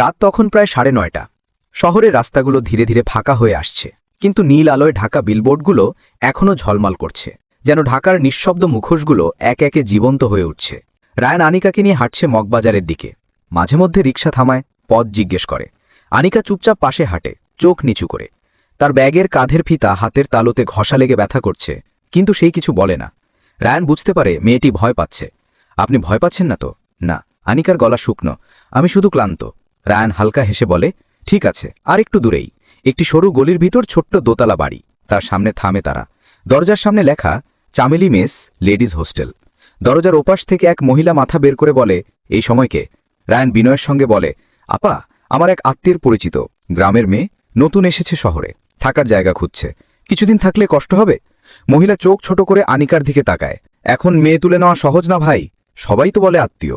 রাত তখন প্রায় সাড়ে নয়টা। শহরের রাস্তাগুলো ধীরে ধীরে ফাঁকা হয়ে আসছে। কিন্তু নীল আলোয় ঢাকা বিলবোর্ডগুলো এখনও ঝলমাল করছে, যেন ঢাকার নিঃশব্দ মুখোশগুলো এক একে জীবন্ত হয়ে উঠছে। রায়ান আনিকাকে নিয়ে হাঁটছে মগবাজারের দিকে। মাঝে মধ্যে রিক্সা থামায়, পথ জিজ্ঞেস করে। আনিকা চুপচাপ পাশে হাঁটে, চোখ নিচু করে। তার ব্যাগের কাঁধের ফিতা হাতের তালুতে ঘষা লেগে ব্যথা করছে, কিন্তু সেই কিছু বলে না। রায়ান বুঝতে পারে মেয়েটি ভয় পাচ্ছে। আপনি ভয় পাচ্ছেন না তো? না, আনিকার গলা শুকনো। আমি শুধু ক্লান্ত। রায়ান হালকা হেসে বলে, ঠিক আছে, আর একটু দূরেই। একটি সরু গলির ভিতর ছোট্ট দোতলা বাড়ি। তার সামনে থামে তারা। দরজার সামনে লেখা, চামেলি মেস লেডিজ হোস্টেল। দরজার ওপাশ থেকে এক মহিলা মাথা বের করে বলে, এই সময়কে রায়ান বিনয়ের সঙ্গে বলে, আপা, আমার এক আত্মীয়ের পরিচিত। গ্রামের মেয়ে, নতুন এসেছে শহরে। থাকার জায়গা খুঁজছে। কিছুদিন থাকলে কষ্ট হবে? মহিলা চোখ ছোট করে আনিকার দিকে তাকায়, এখন মেয়ে তুলে নেওয়া সহজ না ভাই? সবাই তো বলে আত্মীয়।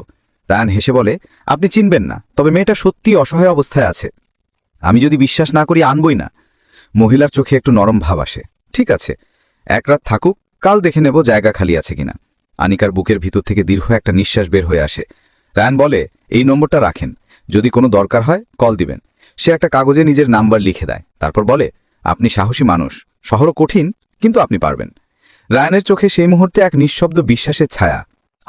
রায়ান হেসে বলে, আপনি চিনবেন না, তবে মেয়েটা সত্যি অসহায় অবস্থায় আছে। আমি যদি বিশ্বাস না করি, আনবই না। মহিলার চোখে একটু নরম ভাব আসে। ঠিক আছে, এক রাত থাকুক, কাল দেখে নেব জায়গা খালি আছে কিনা। আনিকার বুকের ভিতর থেকে দীর্ঘ একটা নিঃশ্বাস বের হয়ে আসে। রায়ান বলে, এই নম্বরটা রাখেন, যদি কোনো দরকার হয়, কল দিবেন। সে একটা কাগজে নিজের নাম্বার লিখে দেয়, তারপর বলে, আপনি সাহসী মানুষ, শহরও কঠিন, কিন্তু আপনি পারবেন। রায়ানের চোখে সেই মুহূর্তে এক নিঃশব্দ বিশ্বাসের ছায়া।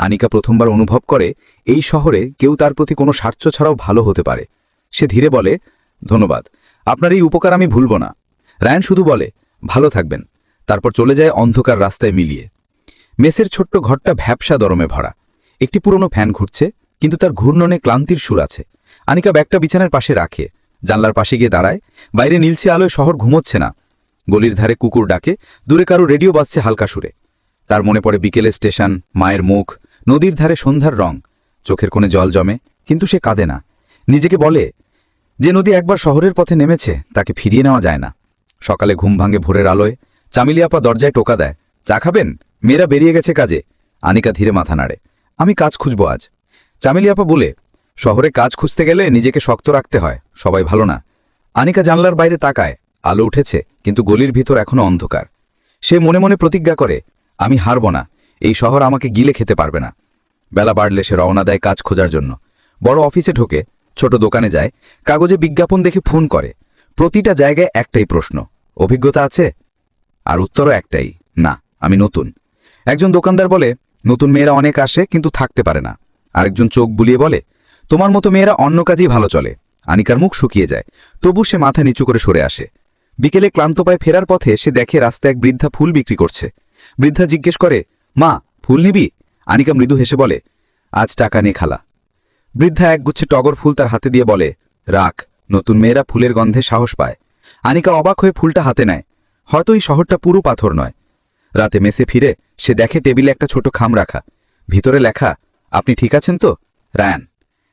আনিকা প্রথমবার অনুভব করে, এই শহরে কেউ তার প্রতি কোনো স্বার্থ ছাড়াও ভালো হতে পারে। সে ধীরে বলে, ধন্যবাদ। আপনার এই উপকার আমি ভুলব না। রায়ান শুধু বলে, ভালো থাকবেন। তারপর চলে যায় অন্ধকার রাস্তায় মিলিয়ে। মেসের ছোট্ট ঘরটা ভ্যাবসা দরমে ভরা। একটি পুরনো ফ্যান ঘুরছে, কিন্তু তার ঘূর্ণনে ক্লান্তির সুর আছে। আনিকা ব্যাগটা বিছানার পাশে রাখে। জানলার পাশে গিয়ে দাঁড়ায়। বাইরে নীলছে আলোয় শহর ঘুমোচ্ছে না। গলির ধারে কুকুর ডাকে। দূরে কারও রেডিও বাজছে হালকা সুরে। তার মনে পড়ে বিকেলে স্টেশন, মায়ের মুখ। নদীর ধারে সন্ধ্যার রং। চোখের কোণে জল জমে, কিন্তু সে কাঁদে না। নিজেকে বলে, যে নদী একবার শহরের পথে নেমেছে, তাকে ফিরিয়ে নেওয়া যায় না। সকালে ঘুম ভাঙে ভোরের আলোয়, চামিলিয়াপা দরজায় টোকা দেয়, চা খাবেন? মেয়েরা বেরিয়ে গেছে কাজে। আনিকা ধীরে মাথা নাড়ে, আমি কাজ খুঁজব আজ। চামিলিয়াপা বলে, শহরে কাজ খুঁজতে গেলে নিজেকে শক্ত রাখতে হয়, সবাই ভালো না। আনিকা জানলার বাইরে তাকায়, আলো উঠেছে, কিন্তু গলির ভিতর এখনও অন্ধকার। সে মনে মনে প্রতিজ্ঞা করে, আমি হারব না। এই শহর আমাকে গিলে খেতে পারবে না। বেলা বাড়লে সে রওনা দেয় কাজ খোঁজার জন্য। বড় অফিসে ঢোকে, ছোট দোকানে যায়, কাগজে বিজ্ঞাপন দেখে ফোন করে। প্রতিটা জায়গায় একটাই প্রশ্ন, অভিজ্ঞতা আছে? আর উত্তরও একটাই, না, আমি নতুন। একজন দোকানদার বলে, নতুন মেয়েরা অনেক আসে, কিন্তু থাকতে পারে না। আরেকজন চোখ বুলিয়ে বলে, তোমার মতো মেয়েরা অন্য কাজেই ভালো চলে। আনিকার মুখ শুকিয়ে যায়, তবু সে মাথা নিচু করে সরে আসে। বিকেলে ক্লান্ত পায়ে ফেরার পথে সে দেখে রাস্তায় এক বৃদ্ধা ফুল বিক্রি করছে। বৃদ্ধা জিজ্ঞেস করে মা, ফুল নিবি? আনিকা মৃদু হেসে বলে, আজ টাকা নে খালা। বৃদ্ধা একগুচ্ছে টগর ফুল তার হাতে দিয়ে বলে, রাখ, নতুন মেয়েরা ফুলের গন্ধে সাহস পায়। আনিকা অবাক হয়ে ফুলটা হাতে নেয়। হয়তো এই শহরটা পুরো পাথর নয়। রাতে মেসে ফিরে, সে দেখে টেবিলে একটা ছোট খাম রাখা। ভিতরে লেখা, আপনি ঠিক আছেন তো? রায়ান,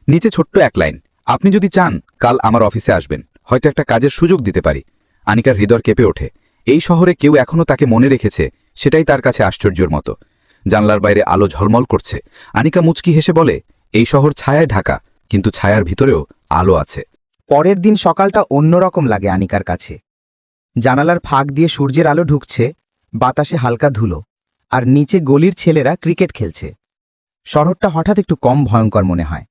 নিচে ছোট্ট এক লাইন, আপনি যদি চান, কাল আমার অফিসে আসবেন। হয়তো একটা কাজের সুযোগ দিতে পারি। আনিকার হৃদয় কেঁপে ওঠে। এই শহরে কেউ এখনও তাকে মনে রেখেছে সেটাই তার কাছে আশ্চর্যের মতো। জানলার বাইরে আলো ঝলমল করছে। আনিকা মুচকি হেসে বলে, এই শহর ছায়ায় ঢাকা, কিন্তু ছায়ার ভিতরেও আলো আছে। পরের দিন সকালটা অন্যরকম লাগে আনিকার কাছে। জানালার ফাঁক দিয়ে সূর্যের আলো ঢুকছে, বাতাসে হালকা ধুলো, আর নিচে গলির ছেলেরা ক্রিকেট খেলছে। শহরটা হঠাৎ একটু কম ভয়ঙ্কর মনে হয়।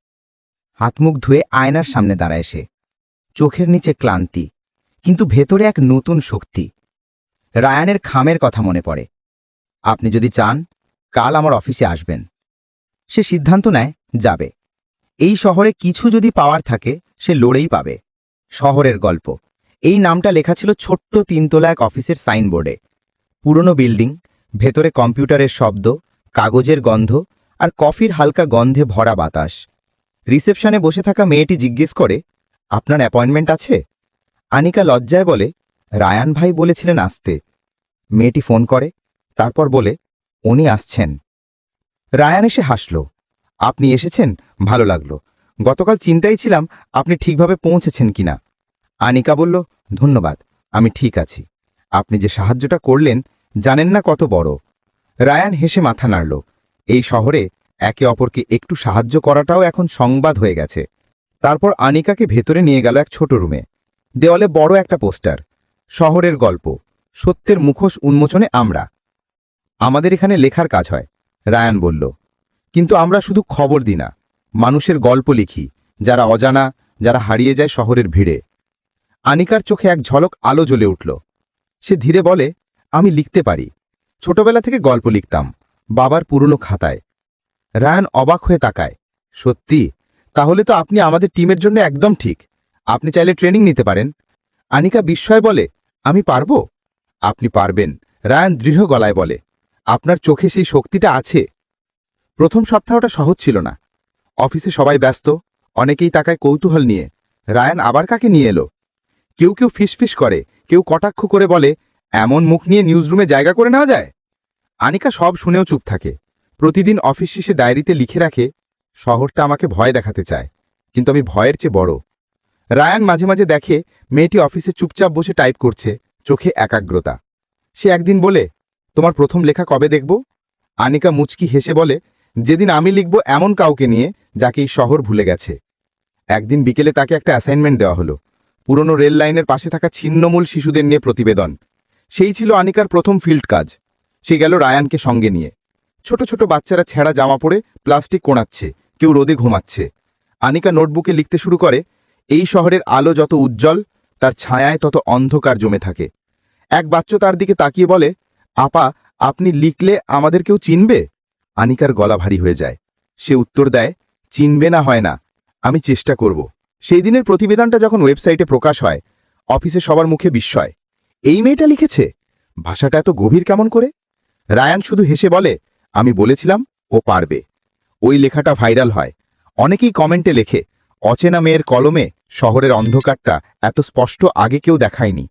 হাতমুখ ধুয়ে আয়নার সামনে দাঁড়ায় সে। চোখের নিচে ক্লান্তি, কিন্তু ভেতরে এক নতুন শক্তি। রায়ানের খামের কথা মনে পড়ে। আপনি যদি চান, কাল আমার অফিসে আসবেন। সে সিদ্ধান্ত নেয়, যাবে। এই শহরে কিছু যদি পাওয়ার থাকে, সে লড়েই পাবে। শহরের গল্প। এই নামটা লেখা ছিল ছোট্ট তিনতলা এক অফিসের সাইনবোর্ডে। পুরনো বিল্ডিং, ভেতরে কম্পিউটারের শব্দ, কাগজের গন্ধ আর কফির হালকা গন্ধে ভরা বাতাস। রিসেপশনে বসে থাকা মেয়েটি জিজ্ঞেস করে, আপনার অ্যাপয়েন্টমেন্ট আছে? আনিকা লজ্জায় বলে, রায়ান ভাই বলেছিলেন আসতে। মেয়েটি ফোন করে তারপর বলে, উনি আসছেন। রায়ান এসে হাসল, আপনি এসেছেন? ভালো লাগল। গতকাল চিন্তাই ছিলাম আপনি ঠিকভাবে পৌঁছেছেন কিনা। আনিকা বলল, ধন্যবাদ, আমি ঠিক আছি। আপনি যে সাহায্যটা করলেন, জানেন না কত বড়। রায়ান হেসে মাথা নাড়ল, এই শহরে একে অপরকে একটু সাহায্য করাটাও এখন সংবাদ হয়ে গেছে। তারপর আনিকাকে ভেতরে নিয়ে গেল এক ছোট রুমে। দেওয়ালে বড় একটা পোস্টার, শহরের গল্প, সত্যের মুখোশ উন্মোচনে আমরা। আমাদের এখানে লেখার কাজ হয়, রায়ান বলল। কিন্তু আমরা শুধু খবর দিই না, মানুষের গল্প লিখি, যারা অজানা, যারা হারিয়ে যায় শহরের ভিড়ে। আনিকার চোখে এক ঝলক আলো জ্বলে উঠল। সে ধীরে বলে, আমি লিখতে পারি। ছোটবেলা থেকে গল্প লিখতাম, বাবার পুরনো খাতায়। রায়ান অবাক হয়ে তাকায়। সত্যি? তাহলে তো আপনি আমাদের টিমের জন্য একদম ঠিক। আপনি চাইলে ট্রেনিং নিতে পারেন। আনিকা বিস্ময় বলে, আমি পারব? আপনি পারবেন, রায়ান দৃঢ় গলায় বলে। আপনার চোখে সেই শক্তিটা আছে। প্রথম সপ্তাহটা সহজ ছিল না। অফিসে সবাই ব্যস্ত, অনেকেই তাকায় কৌতূহল নিয়ে। রায়ান আবার কাকে নিয়ে এলো? কেউ কেউ ফিসফিস করে, কেউ কটাক্ষ করে বলে, এমন মুখ নিয়ে নিউজরুমে জায়গা করে নেওয়া যায়? আনিকা সব শুনেও চুপ থাকে। প্রতিদিন অফিস শেষে ডায়েরিতে লিখে রাখে, শহরটা আমাকে ভয় দেখাতে চায়, কিন্তু আমি ভয়ের চেয়ে বড়। রায়ান মাঝে মাঝে দেখে, মেয়েটি অফিসে চুপচাপ বসে টাইপ করছে, চোখে একাগ্রতা। সে একদিন বলে তোমার প্রথম লেখা কবে দেখব? আনিকা মুচকি হেসে বলে, যেদিন আমি লিখব এমন কাউকে নিয়ে যাকে এই শহর ভুলে গেছে। একদিন বিকেলে তাকে একটা অ্যাসাইনমেন্ট দেওয়া হলো। পুরনো রেল লাইনের পাশে থাকা ছিন্নমূল শিশুদের নিয়ে প্রতিবেদন। সেই ছিল আনিকার প্রথম ফিল্ড কাজ। সে গেল রায়ানকে সঙ্গে নিয়ে। ছোট ছোট বাচ্চারা ছেঁড়া জামা পরে প্লাস্টিক কোণাচ্ছে কেউ রোদে ঘুমাচ্ছে। আনিকা নোটবুকে লিখতে শুরু করে, এই শহরের আলো যত উজ্জ্বল, তার ছায়ায় তত অন্ধকার জমে থাকে। এক বাচ্চা তার দিকে তাকিয়ে বলে আপা, আপনি লিখলে আমাদের কেউ চিনবে? আনিকার গলা ভারী হয়ে যায়। সে উত্তর দেয়, চিনবে না হয় না, আমি চেষ্টা করব। সেই দিনের প্রতিবেদনটা যখন ওয়েবসাইটে প্রকাশ হয়, অফিসে সবার মুখে বিস্ময়। এই মেয়েটা লিখেছে? ভাষাটা এত গভীর কেমন করে? রায়ান শুধু হেসে বলে, আমি বলেছিলাম, ও পারবে। ওই লেখাটা ভাইরাল হয়। অনেকেই কমেন্টে লেখে, অচেনা মেয়ের কলমে শহরের অন্ধকারটা এত স্পষ্ট আগে কেউ দেখায়নি।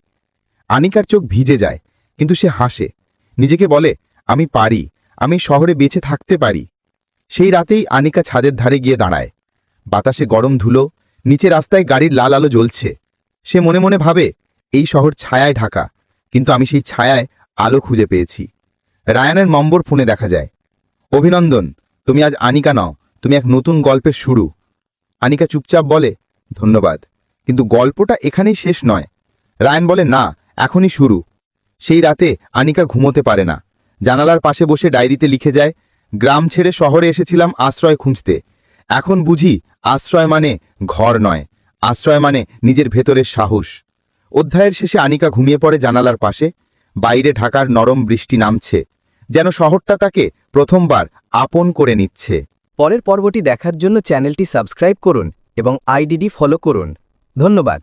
আনিকার চোখ ভিজে যায়, কিন্তু সে হাসে। নিজেকে বলে, আমি পারি, আমি শহরে বেঁচে থাকতে পারি। সেই রাতেই আনিকা ছাদের ধারে গিয়ে দাঁড়ায়। বাতাসে গরম ধুলো, নিচে রাস্তায় গাড়ির লাল আলো জ্বলছে। সে মনে মনে ভাবে, এই শহর ছায়ায় ঢাকা, কিন্তু আমি সেই ছায়ায় আলো খুঁজে পেয়েছি। রায়ানের নম্বর ফোনে দেখা যায়। অভিনন্দন, তুমি আজ আনিকা নও, তুমি এক নতুন গল্পের শুরু। আনিকা চুপচাপ বলে, ধন্যবাদ, কিন্তু গল্পটা এখানেই শেষ নয়। রায়ান বলে, না, এখনই শুরু। সেই রাতে আনিকা ঘুমোতে পারে না। জানালার পাশে বসে ডায়েরিতে লিখে যায়, গ্রাম ছেড়ে শহরে এসেছিলাম আশ্রয় খুঁজতে। এখন বুঝি আশ্রয় মানে ঘর নয়, আশ্রয় মানে নিজের ভেতরের সাহস। অধ্যায়ের শেষে আনিকা ঘুমিয়ে পড়ে জানালার পাশে। বাইরে ঢাকার নরম বৃষ্টি নামছে, যেন শহরটা তাকে প্রথমবার আপন করে নিচ্ছে। পরের পর্বটি দেখার জন্য চ্যানেলটি সাবস্ক্রাইব করুন এবং আইডিডি ফলো করুন। ধন্যবাদ।